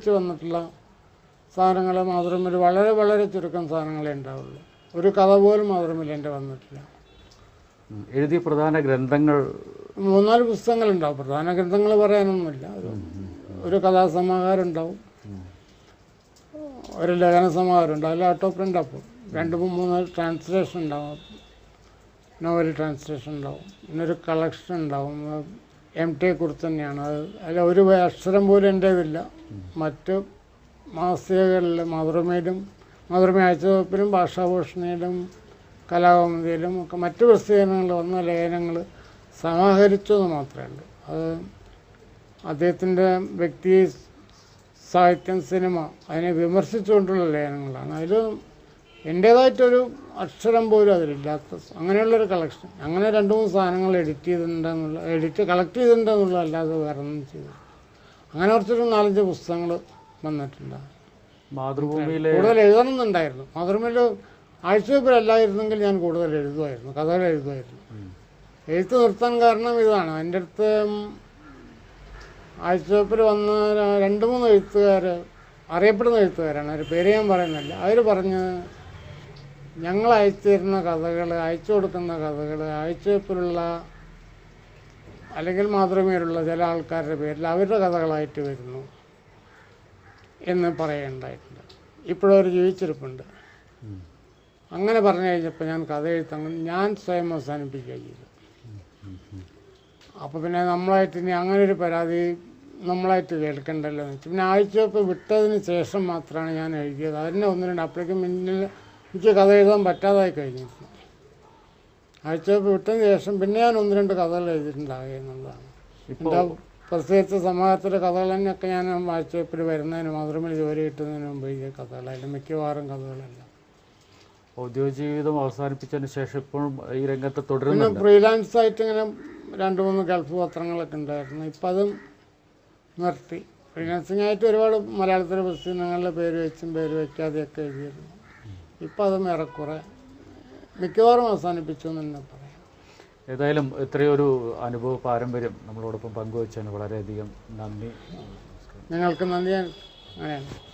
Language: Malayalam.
വന്നിട്ടുള്ള സാധനങ്ങൾ മാതൃമിൽ വളരെ വളരെ ചുരുക്കം സാധനങ്ങളേ ഉണ്ടാവുള്ളൂ. ഒരു കഥ പോലും മാതൃമിൽ എന്റെ വന്നിട്ടില്ല. എഴുതിയ പ്രധാന ഗ്രന്ഥങ്ങൾ മൂന്നാൽ പുസ്തകങ്ങളുണ്ടാവും പ്രധാന ഗ്രന്ഥങ്ങൾ പറയാനൊന്നുമില്ല. ഒരു കഥാസമാഹാരം ഉണ്ടാവും. ഒരു ലേഖന സമാഹാരം ഉണ്ടാവും. അല്ല ഓട്ടോ പ്രിന്റ് അപ്പോൾ രണ്ട് മൂന്ന് ട്രാൻസ്ലേഷൻ ഉണ്ടാവും. നോവൽ ട്രാൻസ്ലേഷൻ ഉണ്ടാവും. പിന്നൊരു കളക്ഷൻ ഉണ്ടാവും. എം ടിയെ കുറിച്ച് തന്നെയാണ്. അത് അതിൽ ഒരു അക്ഷരം പോലും എന്റേതില്ല മറ്റ് മാസികകളിൽ മാതൃമയിലും മാതൃമ ആഴ്ചവകുപ്പിലും ഭാഷാഭൂഷണിയിലും കലാകൗമുദിയിലും ഒക്കെ മറ്റ് പ്രസിദ്ധീകരണങ്ങളിൽ വന്ന ലേഖനങ്ങൾ സമാഹരിച്ചു എന്ന് മാത്രമേ ഉള്ളൂ അത് അദ്ദേഹത്തിന്റെ വ്യക്തി സാഹിത്യം സിനിമ അതിനെ വിമർശിച്ചുകൊണ്ടുള്ള ലേഖനങ്ങളാണ്. അതിൽ എന്റേതായിട്ടൊരു അക്ഷരം പോലും അതിലില്ലാത്ത അങ്ങനെയുള്ളൊരു കളക്ഷൻ. അങ്ങനെ രണ്ട് മൂന്ന് സാധനങ്ങൾ എഡിറ്റ് ചെയ്തിട്ടുണ്ടെന്നുള്ള എഡിറ്റ് കളക്ട് ചെയ്തിട്ടുണ്ടെന്നുള്ള അല്ലാതെ വേറെ ഒന്നും ചെയ്തു അങ്ങനെ കുറച്ചൊരു നാലഞ്ച് പുസ്തകങ്ങൾ വന്നിട്ടുണ്ട്. മാതൃഭൂമിയിലെ കൂടുതൽ എഴുതണമെന്നുണ്ടായിരുന്നു മാതൃമയിൽ ആഴ്ചവെപ്പിലല്ലായിരുന്നെങ്കിൽ ഞാൻ കൂടുതൽ എഴുതുമായിരുന്നു കഥകൾ എഴുതുമായിരുന്നു. എഴുത്ത് നിർത്താൻ കാരണം ഇതാണ്. എന്റെ അടുത്ത് ആഴ്ചവെപ്പിൽ വന്ന രണ്ട് മൂന്ന് എഴുത്തുകാർ അറിയപ്പെടുന്ന എഴുത്തുകാരാണ്. അവർ പേര് ഞാൻ പറയുന്നില്ല. അവർ പറഞ്ഞ് ഞങ്ങൾ അയച്ചു തരുന്ന കഥകൾ അയച്ചു കൊടുക്കുന്ന കഥകൾ ആഴ്ചവെപ്പിലുള്ള അല്ലെങ്കിൽ മാതൃമയിലുള്ള ചില ആൾക്കാരുടെ പേരിൽ അവരുടെ കഥകളായിട്ട് വരുന്നു എന്ന് പറയേണ്ടായിട്ടുണ്ട് ഇപ്പോഴവർ ജീവിച്ചിരിപ്പുണ്ട്. അങ്ങനെ പറഞ്ഞു കഴിഞ്ഞപ്പോൾ ഞാൻ കഥ എഴുത്തങ്ങ് ഞാൻ സ്വയം അവസാനിപ്പിക്കുക ചെയ്തു. അപ്പോൾ പിന്നെ നമ്മളായിട്ട് ഇനി അങ്ങനെ ഒരു പരാതി നമ്മളായിട്ട് കേൾക്കേണ്ടല്ലോ എന്ന് വെച്ചു. പിന്നെ ആഴ്ചയൊക്കെ വിട്ടതിന് ശേഷം മാത്രമാണ് ഞാൻ എഴുതിയത്. അതിനെ ഒന്ന് രണ്ട് അപ്പോഴേക്കും മുന്നിൽ എനിക്ക് കഥ എഴുതാൻ പറ്റാതായി കഴിഞ്ഞിരുന്നു. ആഴ്ചവെപ്പ് വിട്ടതിന് ശേഷം പിന്നെ ഞാൻ ഒന്ന് രണ്ട് കഥകൾ എഴുതിയിട്ടുണ്ടാകുക എന്നുള്ളതാണ്. എന്റെ പ്രത്യേകിച്ച് സമാജത്തിലെ കഥകൾ തന്നെയൊക്കെ ഞാൻ ആഴ്ചവെപ്പിൽ വരുന്നതിന് മാത്രമേ ജോലി കിട്ടുന്നതിന് മുമ്പ് എഴുതിയ കഥകളായാലും മിക്കവാറും കഥകളല്ല. ഔദ്യോഗിക ജീവിതം അവസാനിപ്പിച്ചതിന് ശേഷം ഇപ്പോഴും ഈ രംഗത്ത് തുടരുന്നു ഫ്രീലാൻസ് ആയിട്ട് ഇങ്ങനെ രണ്ട് മൂന്ന് ഗൾഫ് പത്രങ്ങളൊക്കെ ഉണ്ടായിരുന്നു. ഇപ്പം അതും നിർത്തി. ഫ്രീലാൻസിങ് ആയിട്ട് ഒരുപാട് മലയാളത്തിലെ പുസ്തകങ്ങളുടെ പേര് വെച്ചും പേര് വയ്ക്കാതെയൊക്കെ എഴുതിയിരുന്നു ഇപ്പം അതും ഏറെക്കുറെ മിക്കവാറും അവസാനിപ്പിച്ചു എന്ന് തന്നെ പറയാം. ഏതായാലും ഇത്രയൊരു അനുഭവ പാരമ്പര്യം നമ്മളോടൊപ്പം പങ്കുവച്ചതിന് വളരെയധികം നന്ദി. ഞങ്ങൾക്ക് നന്ദി. അങ്ങനെയാണ്.